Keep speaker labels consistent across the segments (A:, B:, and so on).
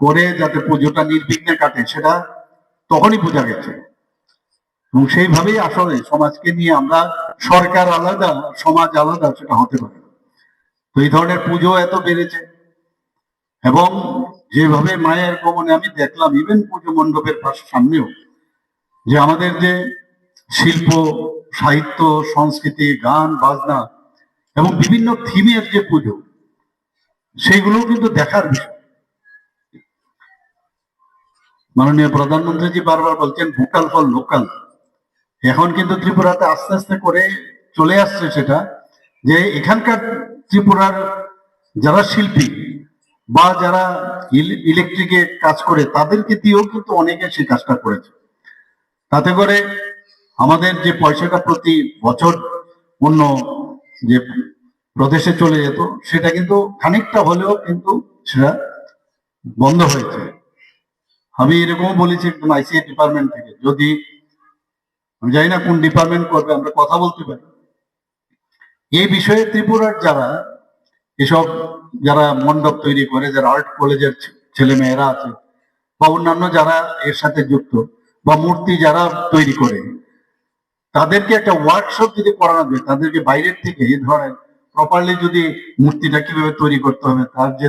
A: করে যাতে পুজোটা নির্বিঘ্নে কাটে, সেটা তখনই বোঝা গেছে। এবং সেইভাবেই আসলে সমাজকে নিয়ে আমরা সরকার আলাদা, সমাজ আলাদা, সেটা হতে পারে। তো এই ধরনের পুজো এত বেড়েছে। এবং যেভাবে মায়ের গমনে আমি দেখলাম ইভেন পুজো মণ্ডপের পাশে সামনেও, যে আমাদের যে শিল্প, সাহিত্য, সংস্কৃতি, গান, বাজনা এবং বিভিন্ন থিমের যে পুজো সেইগুলো কিন্তু দেখার বিষয়। মাননীয় প্রধানমন্ত্রীজি বারবার বলছেন, ভোকাল ফর লোকাল। এখন কিন্তু ত্রিপুরাতে আস্তে আস্তে করে চলে আসছে সেটা, যে এখানকার ত্রিপুরার যারা শিল্পী বা যারা ইলেকট্রিকে কাজ করে, তাদেরকে দিয়েও কিন্তু অনেকে সেই কাজটা করেছে। তাতে করে আমাদের যে পয়সাটা প্রতি বছর অন্য যে প্রদেশে চলে যেত, সেটা কিন্তু খানিকটা হলেও কিন্তু সেটা বন্ধ হয়েছে। আমি এরকম বলেছি একদম আইসিআই ডিপার্টমেন্ট থেকে, যদি, আমি জানি না কোন ডিপার্টমেন্ট করবে, আমরা কথা বলতে পারি। এই বিষয়ে ত্রিপুরার যারা, এসব যারা মণ্ডপ তৈরি করে, যারা আর্ট কলেজের ছেলে মেয়েরা আছে, বা অন্যান্য যারা এর সাথে যুক্ত, বা মূর্তি যারা তৈরি করে, তাদেরকে একটা ওয়ার্কশপ যদি করানো যায়, তাদেরকে বাইরের থেকে এই ধরনের প্রপারলি যদি মূর্তিটা কীভাবে তৈরি করতে হবে, তার যে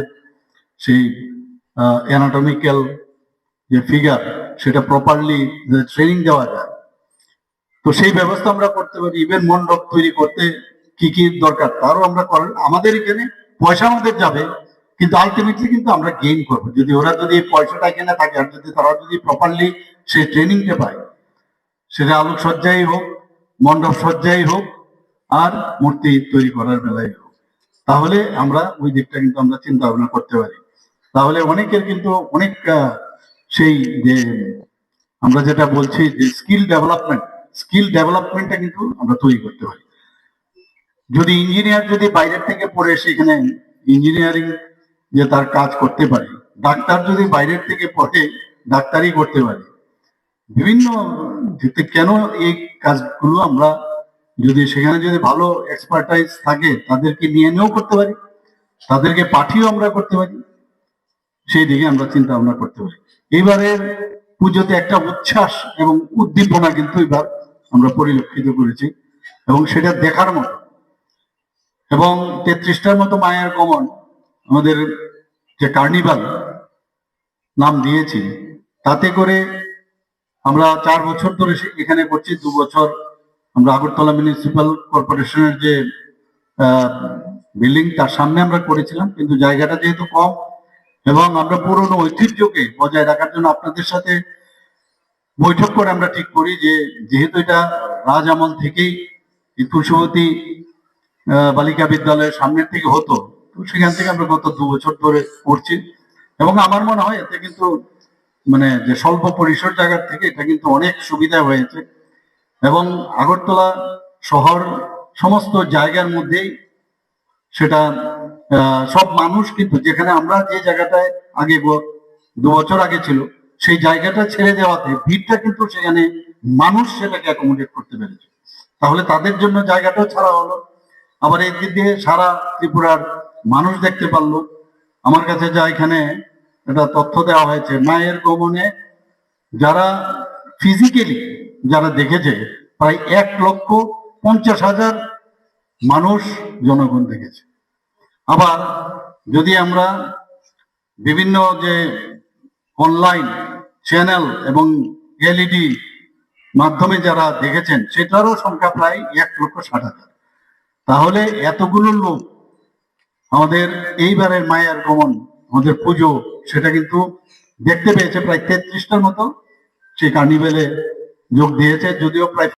A: সেই অ্যানাটমিক্যাল যে ফিগার সেটা প্রপারলি ট্রেনিং দেওয়া যায়, তো সেই ব্যবস্থা আমরা করতে পারি। ইভেন মণ্ডপ তৈরি করতে কি কি দরকার, তারও আমরা করেন আমাদের এখানে পয়সা আমাদের যাবে, কিন্তু আলটিমেটলি কিন্তু আমরা গেইন করব। যদি ওরা যদি পয়সাটা এখানে থাকে, আর যদি তারা যদি প্রপারলি সেই ট্রেনিংটা পায়, সেটা আলোকসজ্জাই হোক, মণ্ডপ সজ্জাই হোক আর মূর্তি তৈরি করার বেলায় হোক তাহলে আমরা ওই দিকটা কিন্তু আমরা চিন্তা ভাবনা করতে পারি। তাহলে অনেকের কিন্তু অনেক সেই যে আমরা যেটা বলছি যে স্কিল ডেভেলপমেন্ট স্কিল ডেভেলপমেন্টটা কিন্তু আমরা তৈরি করতে পারি। যদি ইঞ্জিনিয়ার যদি বাইরের থেকে পড়ে সেখানে ইঞ্জিনিয়ারিং যে তার কাজ করতে পারে, ডাক্তার যদি বাইরের থেকে পড়ে ডাক্তারি করতে পারে, বিভিন্ন কেন এই কাজগুলো আমরা যদি সেখানে যদি ভালো এক্সপার্টাইজ থাকে, তাদেরকে নিয়ে নিয়েও করতে পারি। তাদেরকে পাঠিয়েও আমরা করতে পারি। সেই দিকে আমরা চিন্তা ভাবনা করতে পারি। এবারের পুজোতে একটা উচ্ছ্বাস এবং উদ্দীপনা কিন্তু এবার আমরা পরিলক্ষিত করেছি এবং সেটা দেখার মতো। এবং তেত্রিশটার মতো মায়ের গমন আমাদের যে কার্নিভাল নাম দিয়েছি, তাতে করে আমরা চার বছর ধরে এখানে করছি, দু বছর আমরা আগরতলা মিউনিসিপাল কর্পোরেশনের যে বিল্ডিং তার সামনে আমরা করেছিলাম কিন্তু জায়গাটা যেহেতু কম এবং আমরা পুরনো ঐতিহ্যকে বজায় রাখার জন্য আপনাদের সাথে বৈঠক করে আমরা ঠিক করি যে যেহেতু এটা রাজ আমল থেকেই আহ, বালিকা বিদ্যালয়ের সামনের থেকে হতো তো সেখান থেকে আমরা গত দু বছর ধরে করছি এবং আমার মনে হয় এতে কিন্তু মানে যে স্বল্প পরিসর জায়গার থেকে এটা কিন্তু অনেক সুবিধা হয়েছে। এবং আগরতলা শহর সমস্ত জায়গার মধ্যেই সেটা সব মানুষ কিন্তু যেখানে আমরা যে জায়গাটায় আগে দু বছর আগে ছিল, সেই জায়গাটা ছেড়ে দেওয়াতে ভিড়টা কিন্তু সেখানে মানুষ সেটাকে অ্যাকোমোডেট করতে পেরেছে। তাহলে তাদের জন্য জায়গাটাও ছাড়া হলো। আবার এই দিক দিয়ে সারা ত্রিপুরার মানুষ দেখতে পারল। আমার কাছে যা এখানে একটা তথ্য দেওয়া হয়েছে, মায়ের গমনে যারা ফিজিক্যালি যারা দেখেছে, প্রায় এক লক্ষ পঞ্চাশ হাজার মানুষ জনগণ দেখেছে। আবার যদি আমরা বিভিন্ন যে অনলাইন চ্যানেল এবং এলইডি মাধ্যমে যারা দেখেছেন, সেটারও সংখ্যা প্রায় এক লক্ষ ষাট হাজার। তাহলে এতগুলো লোক আমাদের এইবারের মায়ের গমন, আমাদের পুজো, সেটা কিন্তু দেখতে পেয়েছে প্রায় তেত্রিশটার মতো। সেই কার্নিভেলে যোগ দিয়েছে যদিও প্রায়